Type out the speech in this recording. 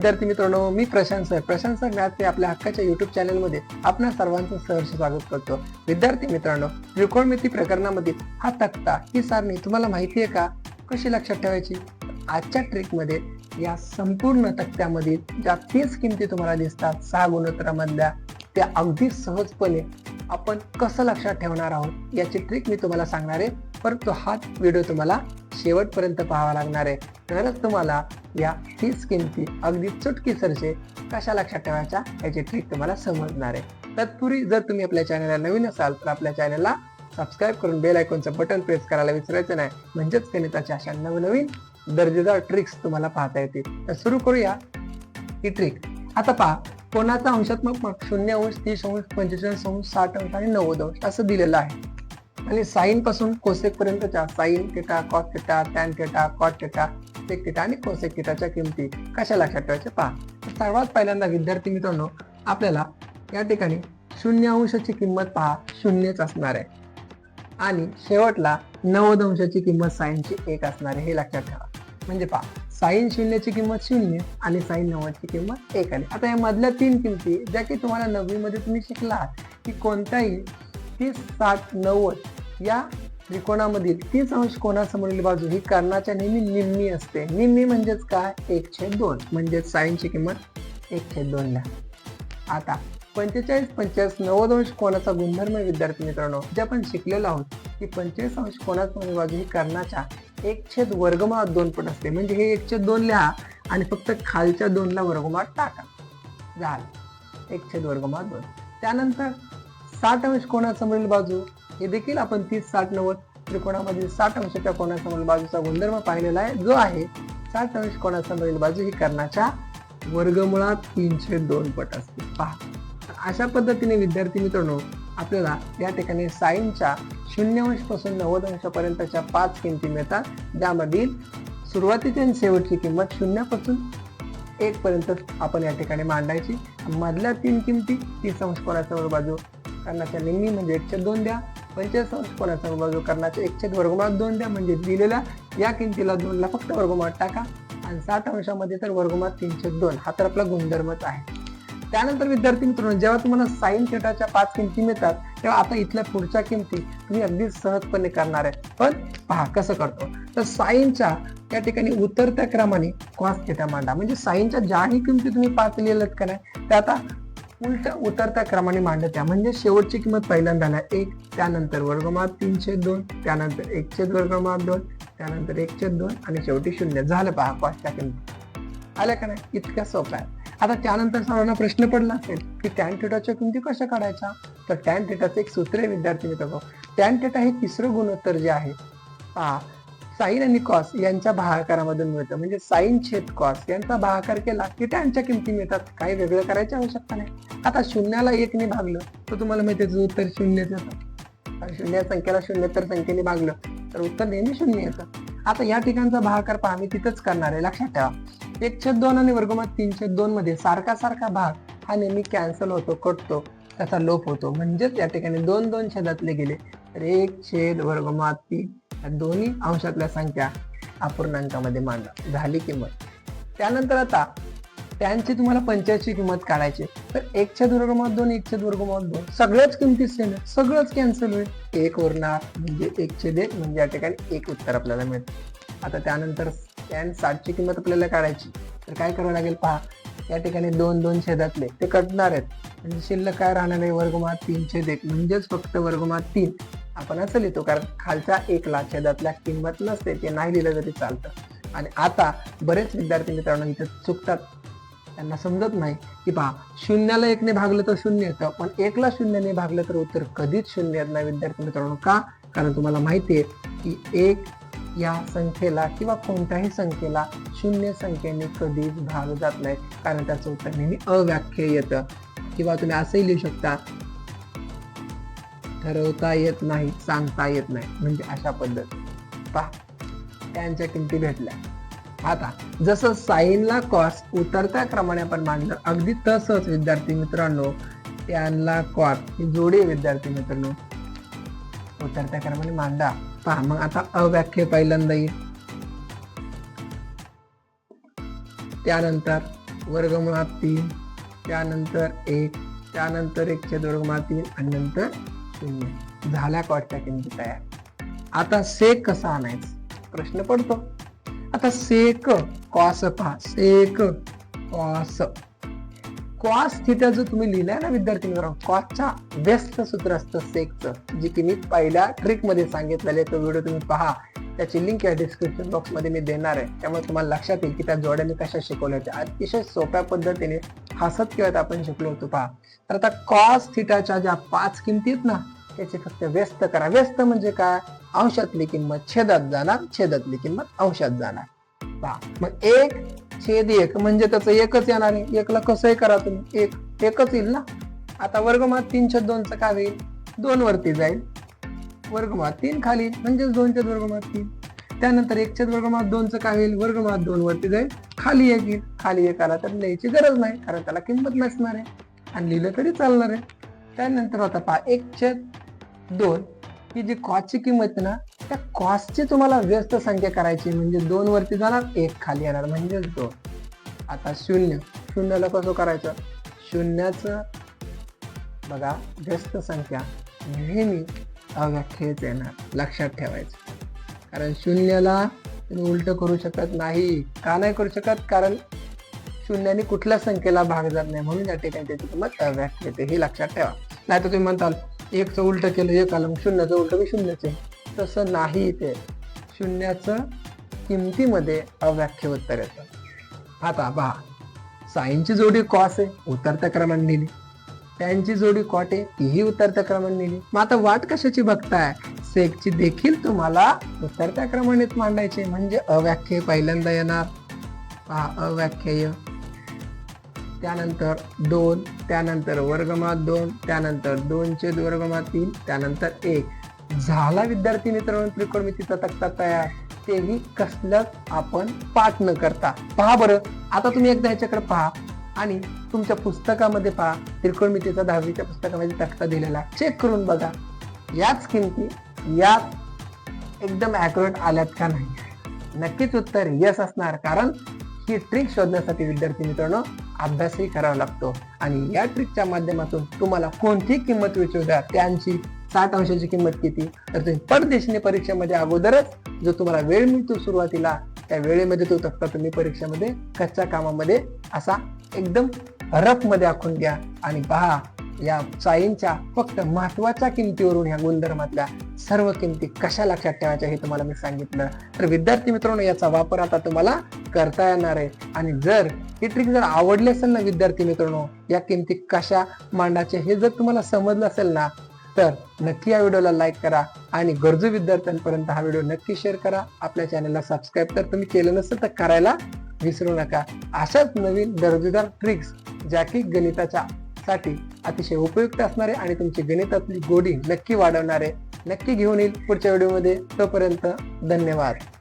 विद्यार्थी मित्रांनो मी Prashant sir. Prashant sir math आपल्या हक्काच्या युट्यूब चॅनलमध्ये आपणा सर्वांचं सहर्ष स्वागत करतो. विद्यार्थी मित्रांनो त्रिकोणमिती प्रकरणामध्ये हा तक्ता ही सारणी तुम्हाला माहिती आहे का? कशी लक्षात ठेवायची? आजच्या ट्रिकमध्ये या संपूर्ण तक्त्यामधील ज्या तीस किमती तुम्हाला दिसतात सहा गुणोत्तरामधल्या त्या अगदी सहजपणे आपण कसं लक्षात ठेवणार आहोत याची ट्रिक मी तुम्हाला सांगणार आहे. परंतु हा व्हिडिओ तुम्हाला शेवटपर्यंत पाहावा लागणार आहे. तरच तुम्हाला या तीस किमती अगदी चुटकीसरचे कशा लक्षात ठेवायच्या याची ट्रिक तुम्हाला समजणार आहे. तत्पूर्वी जर तुम्ही आपल्या चॅनलला नवीन असाल तर आपल्या चॅनलला सबस्क्राईब करून बेल आयकॉनचं बटन प्रेस करायला विसरायचं नाही. म्हणजेच गणिताच्या अशा नवनवीन दर्जेदार ट्रिक्स तुम्हाला पाहता येतील. तर सुरू करूया ही ट्रिक आता पहा कोणाचा अंशात्मक शून्य अंश तीस अंश पंचेचाळीस अंश साठ अंश आणि नव्वद अंश असं दिलेलं आहे. आणि साईन पासून कोसेक पर्यंतच्या sine theta cos theta tan theta cot theta sec आणि कोसेक किटाच्या किमती कशा लक्षात ठेवायच्या पहा. सर्वात पहिल्यांदा विद्यार्थी मित्रांनो आपल्याला या ठिकाणी शून्य अंशाची किंमत पहा शून्यच असणार आहे. आणि शेवटला नव्वद अंशाची किंमत साईनची एक असणार आहे हे लक्षात ठेवा. म्हणजे पहा साईन शून्यची किंमत शून्य आणि साईन नव्वदची किंमत एक आली आता या मधल्या तीन किमती ज्या की तुम्हाला नववीमध्ये तुम्ही शिकलात की कोणत्याही तीस साठ नव्वद या त्रिकोणामधील तीस अंश कोणासमोरील बाजू ही कर्णाच्या नेहमी निम्मी असते. निम्मी म्हणजेच काय? एक छेद दोन. म्हणजेच साईनची किंमत एक छेद दोनला आता पंचेचाळीस पंचेचाळीस नव्वद अंश कोणाचा गुणधर्म विद्यार्थी मित्रांनो. जे आपण शिकलेलो आहोत की पंचेचाळीस अंश कोणासमोरील बाजू ही कर्णाच्या एक छेद वर्गमुळात दोन पट असते. म्हणजे हे एक छेद दोन लिहा आणि फक्त खालच्या दोनला वर्गमुळात टाका. झालं. एक छेद वर्गमुळात दोन. त्यानंतर साठ अंश कोणासमोरील बाजू हे देखील आपण तीस साठ नव्वद त्रिकोणामधील साठ अंशाच्या कोणासमोरील बाजूचा गुणधर्म पाहिलेला आहे. जो आहे साठ अंश कोणासमोरील बाजू ही कर्णाच्या वर्गमुळात तीनशे दोन पट असते. पहा. अशा पद्धतीने विद्यार्थी मित्रांनो आपल्याला या ठिकाणी साईनच्या शून्य अंशपासून नव्वद अंशापर्यंतच्या पाच किमती मिळतात. ज्यामधील सुरुवातीची आणि शेवटची किंमत शून्यापासून एक पर्यंत आपण या ठिकाणी मांडायची. मधल्या तीन किमती तीस अंश कोणासमोर बाजू कर्णाच्या निम्मी म्हणजे एकशे दोन द्या. पंचवीस अंश बाजू वर्गमुळात दोन द्या. म्हणजे दिलेल्या या किमतीला दोनला फक्त वर्गमुळात टाका. आणि साठ अंशामध्ये तर वर्गमुळात तीनशे दोन. हा तर आपला गुणधर्मच आहे. त्यानंतर विद्यार्थी मित्रांनो जेव्हा तुम्हाला साईन थेटाच्या पाच किमती मिळतात तेव्हा आता इथल्या पुढच्या किमती तुम्ही अगदी सहजपणे करणार आहे. पण पहा कसं करतो? तर साईनच्या त्या ठिकाणी उतरत्या क्रमाने कॉस थेटा मांडा. म्हणजे साईनच्या ज्याही किमती तुम्ही पाच लिहिल्यात का नाही त्या आता उलट उतरत्या क्रमाने मांडत आहे म्हणजे शेवटची किंमत पहिल्यांदा ना एक त्यानंतर वर्गमात तीनशे दोन त्यानंतर एकशे वर्गमात दोन त्यानंतर एकशे दोन आणि शेवटी शून्य. झालं पहा पाचच्या किंमत. आल्या का नाही? इतक्या सोप्या आहे. आता त्यानंतर सर्वांना प्रश्न पडला असेल की टॅन थिटाच्या किमती कशा काढायच्या? तर टॅन थिटाचं एक सूत्र आहे विद्यार्थी मित्र टॅन थिटा हे तिसरं गुणोत्तर जे आहे पहा साईन आणि कॉस यांच्या भागाकारामधून मिळतं. म्हणजे साईन छेद कॉस यांचा भागाकार केला की त्यांच्या किमती मिळतात. काही वेगळं करायची आवश्यकता नाही. आता शून्याला एकने भागलं तर तुम्हाला माहिती त्याचं उत्तर शून्यच येतं शून्य संख्येला शून्य तर संख्येने भागलं तर उत्तर नेहमी शून्य येतं. आता या ठिकाणचा भागाकार पहा मी तिथंच करणार आहे लक्षात ठेवा. एक छेद दोन आणि वर्गमत तीन छेद दोन मध्ये सारखा सारखा भाग हा नेहमी कॅन्सल होतो कटतो त्याचा लोप होतो. म्हणजेच या ठिकाणी दोन दोन छेदातले गेले तर एक छेद वर्गमात तीन या दोन्ही अंशातल्या संख्या अपूर्णांकामध्ये मांडा. झाली किंमत. त्यानंतर आता त्यांची तुम्हाला पंच्याऐंशी किंमत काढायची तर एकच्या दुर्गमात दोन एकच्या दुर्गमात दोन. सगळ्याच किमती सेम आहे. सगळंच कॅन्सल होईल. एक उरणार म्हणजे एकशे दे म्हणजे या ठिकाणी एक उत्तर आपल्याला मिळतं. आता त्यानंतर टॅन साठची किंमत आपल्याला काढायची. तर काय करावं लागेल पहा. या ठिकाणी दोन दोन छेदातले. ते कटणार आहेत. म्हणजे शिल्लक काय राहणार आहे? वर्गमात तीन छेद. एक म्हणजेच फक्त वर्गमात तीन. आपण असं लिहितो कारण खालच्या एकला छेदातल्या किंमत नसते. ते नाही लिहिलं तरी चालतं. आणि आता बरेच विद्यार्थी मित्रांनो इथे चुकतात. त्यांना समजत नाही की पहा शून्याला एकने भागलं तर शून्य येतं पण एकला शून्याने भागलं तर उत्तर कधीच शून्य येत नाही विद्यार्थी मित्रांनो. का? कारण तुम्हाला माहिती आहे की एक या संख्येला किंवा कोणत्याही संख्येला शून्य संख्येने कधीच भाग जात नाही. कारण त्याचं उत्तर नेहमी अव्याख्य येतं. किंवा तुम्ही असंही लिहू शकता ठरवता येत नाही सांगता येत नाही. म्हणजे अशा पद्धत. पहा त्यांच्या किमती भेटल्या. आता जसं साईनला कॉस उतरत्या क्रमाने आपण मांडलं अगदी तसंच विद्यार्थी मित्रांनो त्यांना कॉस ही जोडी विद्यार्थी मित्रांनो उतरत्या क्रमाने मांडा. पहा मग आता अव्याख्य पहिल्यांदा येईल. त्यानंतर वर्गमुळात तीन त्यानंतर एक त्यानंतर एक छेद वर्गमुळात तीन आणि नंतर शून्य. झाल्या कॉटच्या किमती तयार. आता सेक कसा आणायचा? प्रश्न पडतो. आता सेक कॉस पहा. सेक कॉस. कॉस थिटा जो तुम्ही लिहिलाय ना विद्यार्थी मित्रांनो कॉसच्या व्यस्त सूत्र असतं सेकचं. जे की मी पहिल्या ट्रिकमध्ये सांगितलेले तो व्हिडिओ तुम्ही पहा. त्याची लिंक या डिस्क्रिप्शन बॉक्समध्ये मी देणार आहे. त्यामुळे तुम्हाला लक्षात येईल की त्या जोड्याने कशा शिकवल्या होत्या. अतिशय सोप्या पद्धतीने हसत खेळत आपण शिकलो होतो पहा. तर आता कॉस थिटाच्या ज्या पाच किमती आहेत ना त्याचे फक्त व्यस्त करा. व्यस्त म्हणजे काय? अंशातली किंमत छेदात जाणार छेदातली किंमत अंशात जाणार. पहा. मग एक छेद एक म्हणजे त्याचं एकच येणार आहे. एकला कसंही करा तुम्ही. एक एकच येईल ना? आता वर्गमात तीन छेद दोनचं काय होईल? दोन वरती जाईल. वर्गमात तीन खाली म्हणजेच दोन छेद वर्गमात तीन. त्यानंतर एक छेद वर्गमात दोनचं काय होईल? वर्गमात दोन वरती जाईल. खाली एक येईल. खाली एक आला तर लिहायची गरज नाही कारण त्याला किंमत नसणार आहे. आणि लिहिलं तरी चालणार आहे. त्यानंतर आता पहा एक छेद दोन ही जी कॉस्टची किंमत आहे ना त्या कॉस्टची तुम्हाला व्यस्त संख्या करायची म्हणजे दोन वरती जाणार एक खाली येणार. म्हणजेच दोन आता शून्य. शून्याला कसं करायचं? शून्याचं बघा व्यस्त संख्या नेहमी अव्याख्येत येणार. लक्षात ठेवायचं. कारण शून्याला तुम्ही उलट करू शकत नाही. का नाही करू शकत? कारण शून्याने कुठल्या संख्येला भाग जात नाही म्हणून या ठिकाणी त्याची किंमत अव्याख्य येते हे लक्षात ठेवा. नाही तर तुम्ही म्हणताल एकचं उलटं केलं एक आलं मग शून्याचं उलट मी शून्यच. आहे तसं नाही ते. शून्याचं किमतीमध्ये अव्याख्य उत्तर येतं. आता पहा साईनची जोडी कॉस आहे उतरत्या क्रमाने लिहिली. त्यांची जोडी कॉट आहे तीही उतरत्या क्रमाने लिहिली. मग आता वाट कशाची बघताय? सेकची देखील तुम्हाला उतरत्या क्रमानेच मांडायची म्हणजे अव्याख्य पहिल्यांदा येणार. पहा अव्याख्येय. त्यानंतर दोन त्यानंतर वर्गमात दोन त्यानंतर दोनचे वर्गमात तीन त्यानंतर एक. झाला विद्यार्थी मित्रांनो त्रिकोणमितीचा तक्ता तयार. तेही कसलंच आपण पाठ न करता. पहा बरं आता तुम्ही एकदा ह्याच्याकडे पहा आणि तुमच्या पुस्तकामध्ये पहा त्रिकोणमितीचा दहावीच्या पुस्तकामध्ये तक्ता दिलेला चेक करून बघा. याच किमती यात एकदम ॲक्युरेट आल्यात का नाही? नक्कीच उत्तर यस असणार कारण ही ट्रिक शोधण्यासाठी विद्यार्थी मित्रांनो अभ्यासही करावा लागतो. आणि या ट्रिकच्या माध्यमातून तुम्हाला कोणती किंमत विचारू द्या त्यांची साठ अंशाची किंमत किती? तर तुम्ही परदेशीने परीक्षेमध्ये अगोदरच जो तुम्हाला वेळ मिळतो सुरुवातीला त्या वेळेमध्ये तो तक्ता तुम्ही परीक्षेमध्ये कच्च्या कामामध्ये असा एकदम रफमध्ये आखून घ्या. आणि पहा या चाईंच्या फक्त महत्त्वाच्या किमतीवरून ह्या गुणधर्मातल्या सर्व किमती कशा लक्षात ठेवायच्या हे तुम्हाला मी सांगितलं. तर विद्यार्थी मित्रांनो याचा वापर आता तुम्हाला करता येणार आहे. आणि जर ही ट्रिक जर आवडली असेल ना विद्यार्थी मित्रांनो या किमती कशा मांडायच्या हे जर तुम्हाला समजलं असेल ना तर नक्की या व्हिडिओला लाईक करा आणि गरजू विद्यार्थ्यांपर्यंत हा व्हिडिओ नक्की शेअर करा. आपल्या चॅनलला सबस्क्राईब तर तुम्ही केलं नसेल तर करायला विसरू नका. अशाच नवीन दर्जेदार ट्रिक्स ज्या की गणिताच्या साठी अतिशय उपयुक्त असणारे आणि तुमची गणितातली गोडी नक्की वाढवणारे नक्की घेऊन येईल पुढच्या व्हिडिओमध्ये. तोपर्यंत धन्यवाद.